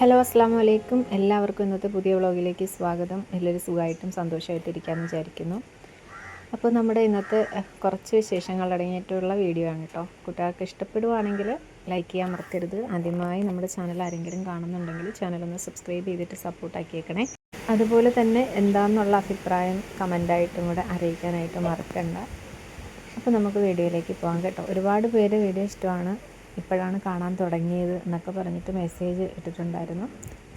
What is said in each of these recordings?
Hello അസ്സാം വലൈക്കും എല്ലാവർക്കും ഇന്നത്തെ പുതിയ വ്ളോഗിലേക്ക് സ്വാഗതം. എല്ലാവരും സുഖമായിട്ടും സന്തോഷമായിട്ടിരിക്കാമെന്ന് വിചാരിക്കുന്നു. അപ്പോൾ നമ്മുടെ ഇന്നത്തെ കുറച്ച് വിശേഷങ്ങൾ അടങ്ങിയിട്ടുള്ള വീഡിയോ ആണ് കേട്ടോ. കുട്ടികൾക്ക് ഇഷ്ടപ്പെടുവാണെങ്കിൽ ലൈക്ക് ചെയ്യാൻ മറക്കരുത്. ആദ്യമായി നമ്മുടെ ചാനൽ ആരെങ്കിലും കാണുന്നുണ്ടെങ്കിൽ ചാനലൊന്ന് സബ്സ്ക്രൈബ് ചെയ്തിട്ട് സപ്പോർട്ടാക്കിയേക്കണേ അതുപോലെ തന്നെ എന്താണെന്നുള്ള അഭിപ്രായം കമന്റായിട്ടും കൂടെ അറിയിക്കാനായിട്ട് മറക്കണ്ട. അപ്പോൾ നമുക്ക് വീഡിയോയിലേക്ക് പോകാം കേട്ടോ. ഒരുപാട് പേര് വീഡിയോ ഇഷ്ടമാണ്. ഇപ്പോഴാണ് കാണാൻ തുടങ്ങിയത് എന്നൊക്കെ പറഞ്ഞിട്ട് മെസ്സേജ് ഇട്ടിട്ടുണ്ടായിരുന്നു.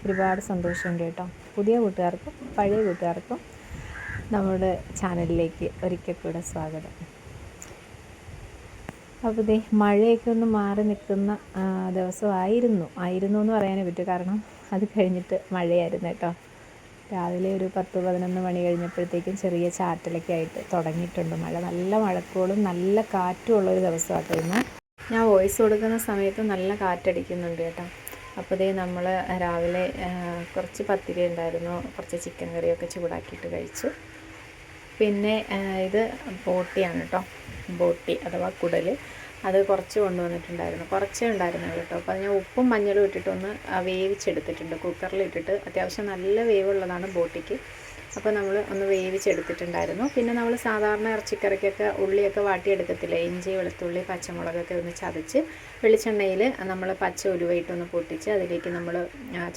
ഒരുപാട് സന്തോഷമുണ്ട് കേട്ടോ. പുതിയ കൂട്ടുകാർക്കും പഴയ കൂട്ടുകാർക്കും നമ്മുടെ ചാനലിലേക്ക് ഒരിക്കൽ കൂടെ സ്വാഗതം. അപ്പോൾ ഇതേ മഴയൊക്കെ ഒന്ന് മാറി നിൽക്കുന്ന ദിവസമായിരുന്നു. ആയിരുന്നു എന്ന് പറയാനേ പറ്റൂ. കാരണം അത് കഴിഞ്ഞിട്ട് മഴയായിരുന്നു കേട്ടോ. രാവിലെ ഒരു പത്ത് പതിനൊന്ന് മണി കഴിഞ്ഞപ്പോഴത്തേക്കും ചെറിയ ചാറ്റലൊക്കെ ആയിട്ട് തുടങ്ങിയിട്ടുണ്ട്. മഴ നല്ല മഴക്കോളും നല്ല കാറ്റും ഉള്ളൊരു ദിവസമാട്ടോ ഞാൻ വോയിസ് കൊടുക്കുന്ന സമയത്ത് നല്ല കാറ്റടിക്കുന്നുണ്ട് കേട്ടോ. അപ്പോൾ ഇതേ നമ്മൾ രാവിലെ കുറച്ച് പത്തിരി ഉണ്ടായിരുന്നു. കുറച്ച് ചിക്കൻ കറിയൊക്കെ ചൂടാക്കിയിട്ട് കഴിച്ചു. പിന്നെ ഇത് ബോട്ടിയാണ് കേട്ടോ. ബോട്ടി അഥവാ കുടൽ അത് കുറച്ച് കൊണ്ടുവന്നിട്ടുണ്ടായിരുന്നു. കുറച്ചേ ഉണ്ടായിരുന്നുള്ളൂ കേട്ടോ. അപ്പോൾ ഞാൻ ഉപ്പും മഞ്ഞളും ഇട്ടിട്ടൊന്ന് വേവിച്ചെടുത്തിട്ടുണ്ട്. കുക്കറിൽ ഇട്ടിട്ട് അത്യാവശ്യം നല്ല വേവുള്ളതാണ് ബോട്ടിക്ക്. അപ്പോൾ നമ്മൾ ഒന്ന് വേവിച്ചെടുത്തിട്ടുണ്ടായിരുന്നു. പിന്നെ നമ്മൾ സാധാരണ ഇറച്ചിക്കറിക്കൊക്കെ ഉള്ളിയൊക്കെ വാട്ടിയെടുക്കത്തില്ലേ? ഇഞ്ചി വെളുത്തുള്ളി പച്ചമുളകൊക്കെ ഒന്ന് ചതച്ച് വെളിച്ചെണ്ണയിൽ നമ്മൾ പച്ച ഉരുവായിട്ടൊന്ന് പൊട്ടിച്ച് അതിലേക്ക് നമ്മൾ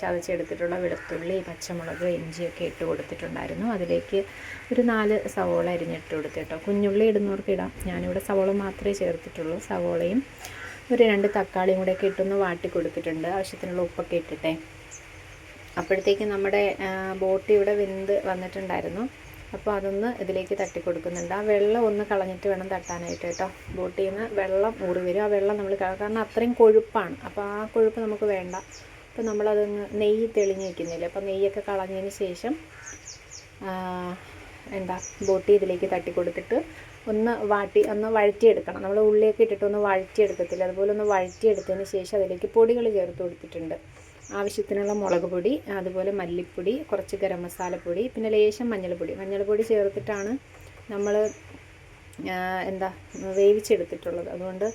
ചതച്ചെടുത്തിട്ടുള്ള വെളുത്തുള്ളി പച്ചമുളക് ഇഞ്ചിയൊക്കെ ഇട്ട് കൊടുത്തിട്ടുണ്ടായിരുന്നു. അതിലേക്ക് ഒരു നാല് സവോള അരിഞ്ഞിട്ട് കൊടുത്തിട്ടോ കുഞ്ഞുള്ളി ഇടുന്നവർക്ക് ഇടാം. ഞാനിവിടെ സവോള മാത്രമേ ചേർത്തിട്ടുള്ളൂ. സവോളയും ഒരു രണ്ട് തക്കാളിയും കൂടെയൊക്കെ ഇട്ടൊന്ന് വാട്ടി കൊടുത്തിട്ടുണ്ട്. ആവശ്യത്തിനുള്ള ഉപ്പൊക്കെ ഇട്ടിട്ടെ. അപ്പോഴത്തേക്ക് നമ്മുടെ ബോട്ട് ഇവിടെ വെന്ത് വന്നിട്ടുണ്ടായിരുന്നു. അപ്പോൾ അതൊന്ന് ഇതിലേക്ക് തട്ടി കൊടുക്കുന്നുണ്ട് ആ വെള്ളം ഒന്ന് കളഞ്ഞിട്ട് വേണം തട്ടാനായിട്ട് കേട്ടോ. ബോട്ടിൽ നിന്ന് വെള്ളം ഊറി വരും. ആ വെള്ളം നമ്മൾ കാരണം അത്രയും കൊഴുപ്പാണ്. അപ്പോൾ ആ കൊഴുപ്പ് നമുക്ക് വേണ്ട. അപ്പോൾ നമ്മളതൊന്ന് നെയ്യ് തെളിഞ്ഞ് വയ്ക്കുന്നില്ല അപ്പോൾ നെയ്യൊക്കെ കളഞ്ഞതിന് ശേഷം എന്താ ബോട്ടി ഇതിലേക്ക് തട്ടി കൊടുത്തിട്ട് ഒന്ന് വാട്ടി ഒന്ന് വഴറ്റിയെടുക്കണം. നമ്മൾ ഉള്ളിലേക്ക് ഇട്ടിട്ട് ഒന്ന് വഴറ്റിയെടുക്കത്തില്ല. അതുപോലെ ഒന്ന് വഴറ്റിയെടുത്തതിന് ശേഷം അതിലേക്ക് പൊടികൾ ചേർത്ത് കൊടുത്തിട്ടുണ്ട് ആവശ്യത്തിനുള്ള മുളക് പൊടി അതുപോലെ മല്ലിപ്പൊടി കുറച്ച് ഗരം മസാലപ്പൊടി പിന്നെ ലേശം മഞ്ഞൾപ്പൊടി. മഞ്ഞൾപ്പൊടി ചേർത്തിട്ടാണ് നമ്മൾ എന്താ വേവിച്ചെടുത്തിട്ടുള്ളത്. അതുകൊണ്ട്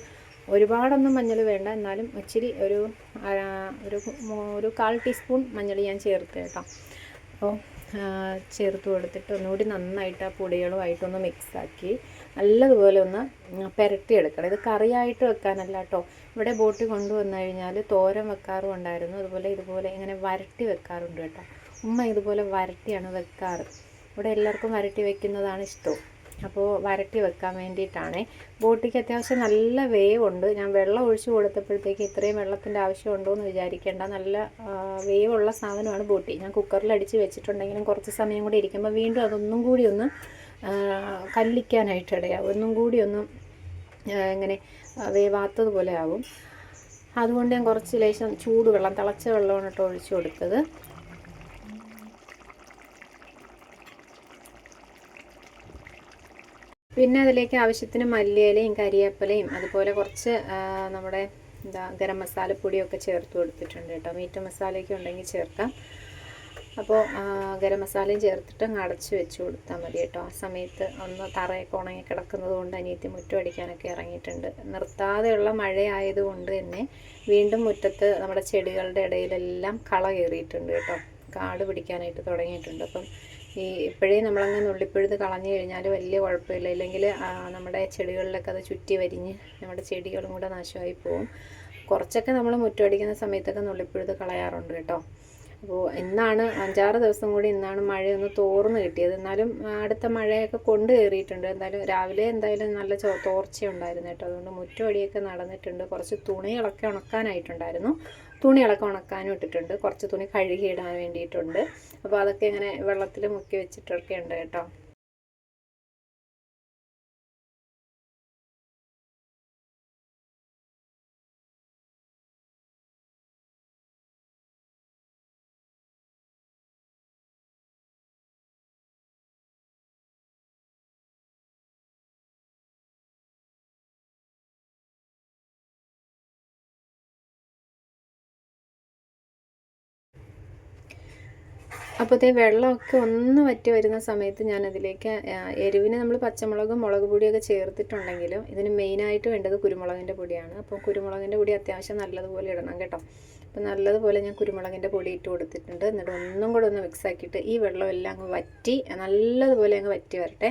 ഒരുപാടൊന്നും മഞ്ഞൾ വേണ്ട. എന്നാലും ഇച്ചിരി ഒരു ഒരു ഒരു കാൽ ടീസ്പൂൺ മഞ്ഞൾ ഞാൻ ചേർത്ത് കേട്ടോ അപ്പോൾ ചേർത്ത് കൊടുത്തിട്ട് ഒന്നുകൂടി നന്നായിട്ട് ആ പൊടികളുമായിട്ടൊന്ന് മിക്സാക്കി നല്ലതുപോലെ ഒന്ന് പുരട്ടിയെടുക്കണം. ഇത് കറിയായിട്ട് വെക്കാനല്ല കേട്ടോ ഇവിടെ ബോട്ട് കൊണ്ടുവന്നു കഴിഞ്ഞാൽ തോരൻ വെക്കാറും ഉണ്ടായിരുന്നു. അതുപോലെ ഇതുപോലെ ഇങ്ങനെ വരട്ടി വെക്കാറുണ്ട് കേട്ടോ ഉമ്മ ഇതുപോലെ വരട്ടിയാണ് വെക്കാറ്. ഇവിടെ എല്ലാവർക്കും വരട്ടി വെക്കുന്നതാണ് ഇഷ്ടവും അപ്പോൾ വരട്ടി വെക്കാൻ വേണ്ടിയിട്ടാണ്. ബോട്ടിക്ക് അത്യാവശ്യം നല്ല വേവുണ്ട്. ഞാൻ വെള്ളം ഒഴിച്ചു കൊടുത്തപ്പോഴത്തേക്ക് ഇത്രയും വെള്ളത്തിന്റെ ആവശ്യമുണ്ടോ എന്ന് വിചാരിക്കേണ്ട. നല്ല വേവുള്ള സാധനമാണ് ബോട്ടി. ഞാൻ കുക്കറിൽ അടിച്ച് വെച്ചിട്ടുണ്ടെങ്കിലും കുറച്ച് സമയം കൂടി ഇരിക്കുമ്പോൾ വീണ്ടും അതൊന്നും കൂടി ഒന്ന് കല്ലിക്കാനായിട്ട് ഇടയാവും. ഒന്നും കൂടി ഒന്ന് ഇങ്ങനെ വേവാത്തതുപോലെ ആവും. അതുകൊണ്ട് ഞാൻ കുറച്ച് ലേശം ചൂടുവെള്ളം തിളച്ച വെള്ളമാണ് കേട്ടോ ഒഴിച്ചു കൊടുത്തത്. പിന്നെ അതിലേക്ക് ആവശ്യത്തിന് മല്ലിയിലയും കരിയേപ്പിലയും അതുപോലെ കുറച്ച് നമ്മുടെ എന്താ ഗരം മസാലപ്പൊടിയൊക്കെ ചേർത്ത് കൊടുത്തിട്ടുണ്ട് കേട്ടോ. മീറ്റ് മസാലയൊക്കെ ഉണ്ടെങ്കിൽ ചേർക്കാം. അപ്പോൾ ഗരം മസാലയും ചേർത്തിട്ട് അടച്ച് വെച്ച് കൊടുത്താൽ മതി കേട്ടോ. ആ സമയത്ത് ഒന്ന് തറയൊക്കെ ഉണങ്ങി കിടക്കുന്നത് കൊണ്ട് അനിയത്തി മുറ്റം അടിക്കാനൊക്കെ ഇറങ്ങിയിട്ടുണ്ട്. നിർത്താതെയുള്ള മഴയായതുകൊണ്ട് തന്നെ വീണ്ടും മുറ്റത്ത് നമ്മുടെ ചെടികളുടെ ഇടയിലെല്ലാം കള കയറിയിട്ടുണ്ട് കേട്ടോ. കാട് പിടിക്കാനായിട്ട് തുടങ്ങിയിട്ടുണ്ട്. അപ്പം ഈ ഇപ്പോഴേ നമ്മളങ്ങ് നുള്ളിപ്പഴുത് കളഞ്ഞു കഴിഞ്ഞാൽ വലിയ കുഴപ്പമില്ല. ഇല്ലെങ്കിൽ നമ്മുടെ ചെടികളിലൊക്കെ അത് ചുറ്റി വരിഞ്ഞ് നമ്മുടെ ചെടികളും കൂടെ നാശമായി പോകും കുറച്ചൊക്കെ നമ്മൾ മുറ്റടിക്കുന്ന സമയത്തൊക്കെ നുള്ളിപ്പഴുത് കളയാറുണ്ട് കേട്ടോ. അപ്പോൾ ഇന്നാണ് അഞ്ചാറ് ദിവസം കൂടി ഇന്നാണ് മഴയൊന്ന് തോർന്ന് കിട്ടിയത്. എന്നാലും അടുത്ത മഴയൊക്കെ കൊണ്ട് കയറിയിട്ടുണ്ട്. എന്തായാലും രാവിലെ എന്തായാലും നല്ല ചോ തോർച്ചയുണ്ടായിരുന്നു കേട്ടോ. അതുകൊണ്ട് മുറ്റമടിയൊക്കെ നടന്നിട്ടുണ്ട്. കുറച്ച് തുണികളൊക്കെ ഉണക്കാനായിട്ടുണ്ടായിരുന്നു. തുണികളൊക്കെ ഉണക്കാനും ഇട്ടിട്ടുണ്ട്. കുറച്ച് തുണി കഴുകി ഇടാൻ വേണ്ടിയിട്ടുണ്ട്. അപ്പോൾ അതൊക്കെ ഇങ്ങനെ വെള്ളത്തിൽ മുക്കി വെച്ചിട്ടൊക്കെ ഉണ്ട് കേട്ടോ. അപ്പോഴത്തെ വെള്ളമൊക്കെ ഒന്ന് വറ്റി വരുന്ന സമയത്ത് ആ, എരിവിന് നമ്മൾ പച്ചമുളകും മുളക് പൊടിയൊക്കെ ചേർത്തിട്ടുണ്ടെങ്കിലും ഇതിന് മെയിനായിട്ട് വേണ്ടത് കുരുമുളകിന്റെ പൊടിയാണ്. അപ്പോൾ കുരുമുളകിന്റെ പൊടി അത്യാവശ്യം നല്ലതുപോലെ ഇടണം കേട്ടോ. അപ്പോൾ നല്ലതുപോലെ ഞാൻ കുരുമുളകിന്റെ പൊടി ഇട്ട് കൊടുത്തിട്ടുണ്ട്. എന്നിട്ട് ഒന്നും കൂടെ ഒന്ന് മിക്സ് ആക്കിയിട്ട് ഈ വെള്ളം എല്ലാം അങ്ങ് വറ്റി നല്ലതുപോലെ അങ്ങ് വറ്റി വരട്ടെ.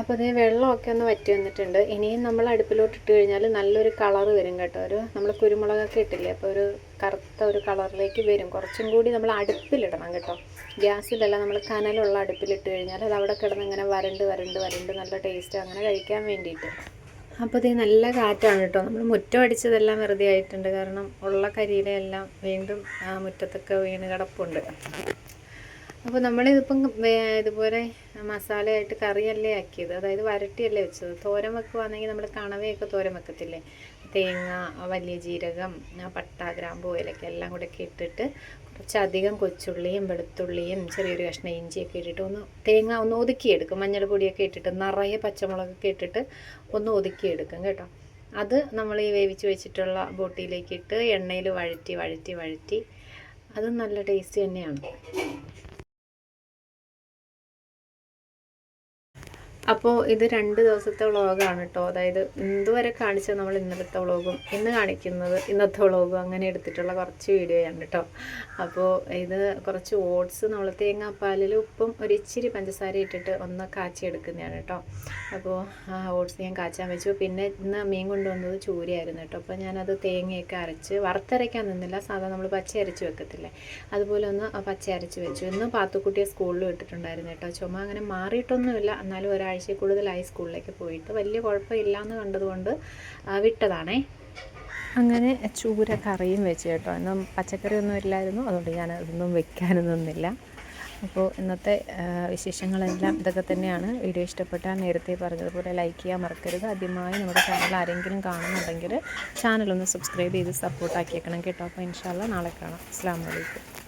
അപ്പോൾ അതേ വെള്ളമൊക്കെ ഒന്ന് വറ്റി വന്നിട്ടുണ്ട്. ഇനിയും നമ്മൾ അടുപ്പിലോട്ട് ഇട്ട് കഴിഞ്ഞാൽ നല്ലൊരു കളർ വരും കേട്ടോ. ഒരു നമ്മൾ കുരുമുളകൊക്കെ ഇട്ടില്ലേ അപ്പോൾ ഒരു കറുത്ത ഒരു കളറിലേക്ക് വരും. കുറച്ചും കൂടി നമ്മൾ അടുപ്പിലിടണം കേട്ടോ. ഗ്യാസിലല്ല നമ്മൾ കനലുള്ള അടുപ്പിലിട്ട് കഴിഞ്ഞാൽ അത് അവിടെ കിടന്ന് ഇങ്ങനെ വരണ്ട് വരണ്ട് വരണ്ട് നല്ല ടേസ്റ്റ് അങ്ങനെ കഴിക്കാൻ വേണ്ടിയിട്ട്. അപ്പോൾ ഇത് നല്ല കാറ്റാണ് കേട്ടോ. നമ്മൾ മുറ്റം അടിച്ചതെല്ലാം വെറുതെ ആയിട്ടുണ്ട്. കാരണം ഉള്ള കരിയിലെല്ലാം വീണ്ടും മുറ്റത്തൊക്കെ വീണ് കിടപ്പുണ്ട്. അപ്പോൾ നമ്മളിതിപ്പം ഇതുപോലെ മസാലയായിട്ട് കറിയല്ലേ ആക്കിയത്. അതായത് വരട്ടിയല്ലേ വെച്ചത്. തോരൻ വെക്കുവാണെങ്കിൽ നമ്മൾ കണവയൊക്കെ തോരൻ വെക്കത്തില്ലേ? തേങ്ങ വലിയ ജീരകം പട്ട ഗ്രാമ്പൂ ഇലക്ക എല്ലാം കൂടെ ഒക്കെ ഇട്ടിട്ട് കുറച്ചധികം കൊച്ചുള്ളിയും വെളുത്തുള്ളിയും ചെറിയൊരു കഷ്ണം ഇഞ്ചിയൊക്കെ ഇട്ടിട്ട് ഒന്ന് തേങ്ങ ഒന്ന് ഒതുക്കിയെടുക്കും. മഞ്ഞൾപ്പൊടിയൊക്കെ ഇട്ടിട്ട് നിറയെ പച്ചമുളകൊക്കെ ഇട്ടിട്ട് ഒന്ന് ഒതുക്കിയെടുക്കും കേട്ടോ. അത് നമ്മൾ ഈ വേവിച്ച് വെച്ചിട്ടുള്ള ബോട്ടിയിലേക്ക് ഇട്ട് എണ്ണയിൽ വഴറ്റി വഴറ്റി വഴറ്റി. അതും നല്ല ടേസ്റ്റ് തന്നെയാണ്. അപ്പോൾ ഇത് രണ്ട് ദിവസത്തെ വ്ളോഗാണ് കേട്ടോ അതായത് ഇതുവരെ കാണിച്ചത് നമ്മൾ ഇന്നലത്തെ വ്ളോഗും ഇന്ന് കാണിക്കുന്നത് ഇന്നത്തെ വ്ളോഗും അങ്ങനെ എടുത്തിട്ടുള്ള കുറച്ച് വീഡിയോയാണ് കേട്ടോ അപ്പോൾ ഇത് കുറച്ച് ഓട്സ് നമ്മൾ തേങ്ങാപ്പാലിൽ ഉപ്പും ഒരു ഇച്ചിരി പഞ്ചസാര ഇട്ടിട്ട് ഒന്ന് കാച്ചി എടുക്കുന്നതാണ് കേട്ടോ അപ്പോൾ ഓട്സ് ഞാൻ കാച്ചാൻ വെച്ചു. പിന്നെ ഇന്ന് മീൻ കൊണ്ടുവന്നത് ചൂരയായിരുന്നു കേട്ടോ അപ്പോൾ ഞാനത് തേങ്ങയൊക്കെ അരച്ച് വറുത്തരയ്ക്കാൻ നിന്നില്ല. സാധാരണ നമ്മൾ പച്ച അരച്ച് വെക്കത്തില്ലേ? അതുപോലെ ഒന്ന് പച്ച അരച്ച് വെച്ചു. ഇന്ന് പാത്തുക്കുട്ടിയെ സ്കൂളിൽ വിട്ടിട്ടുണ്ടായിരുന്നു കേട്ടോ ചുമ അങ്ങനെ മാറിയിട്ടൊന്നുമില്ല. എന്നാലും ഒരാഴ്ച കൂടുതലായി സ്കൂളിലേക്ക് പോയിട്ട് വലിയ കുഴപ്പമില്ല എന്ന് കണ്ടതുകൊണ്ട് വിട്ടതാണേ. അങ്ങനെ ചൂര കറിയും വെച്ച് കേട്ടോ. ഇന്നും പച്ചക്കറി ഒന്നും ഇല്ലായിരുന്നു. അതുകൊണ്ട് ഞാൻ അതൊന്നും വെക്കാനൊന്നുമില്ല അപ്പോൾ ഇന്നത്തെ വിശേഷങ്ങളെല്ലാം ഇതൊക്കെ തന്നെയാണ്. വീഡിയോ ഇഷ്ടപ്പെട്ടാൽ നേരത്തെ പറഞ്ഞതുപോലെ ലൈക്ക് ചെയ്യാൻ മറക്കരുത്. ആദ്യമായി നമ്മുടെ ചാനൽ ആരെങ്കിലും കാണുന്നുണ്ടെങ്കിൽ ചാനലൊന്ന് സബ്സ്ക്രൈബ് ചെയ്ത് സപ്പോർട്ടാക്കിയേക്കണം കേട്ടോ. അപ്പോൾ ഇൻഷാല്ല നാളെ കാണാം. അസ്സാം വലൈക്കും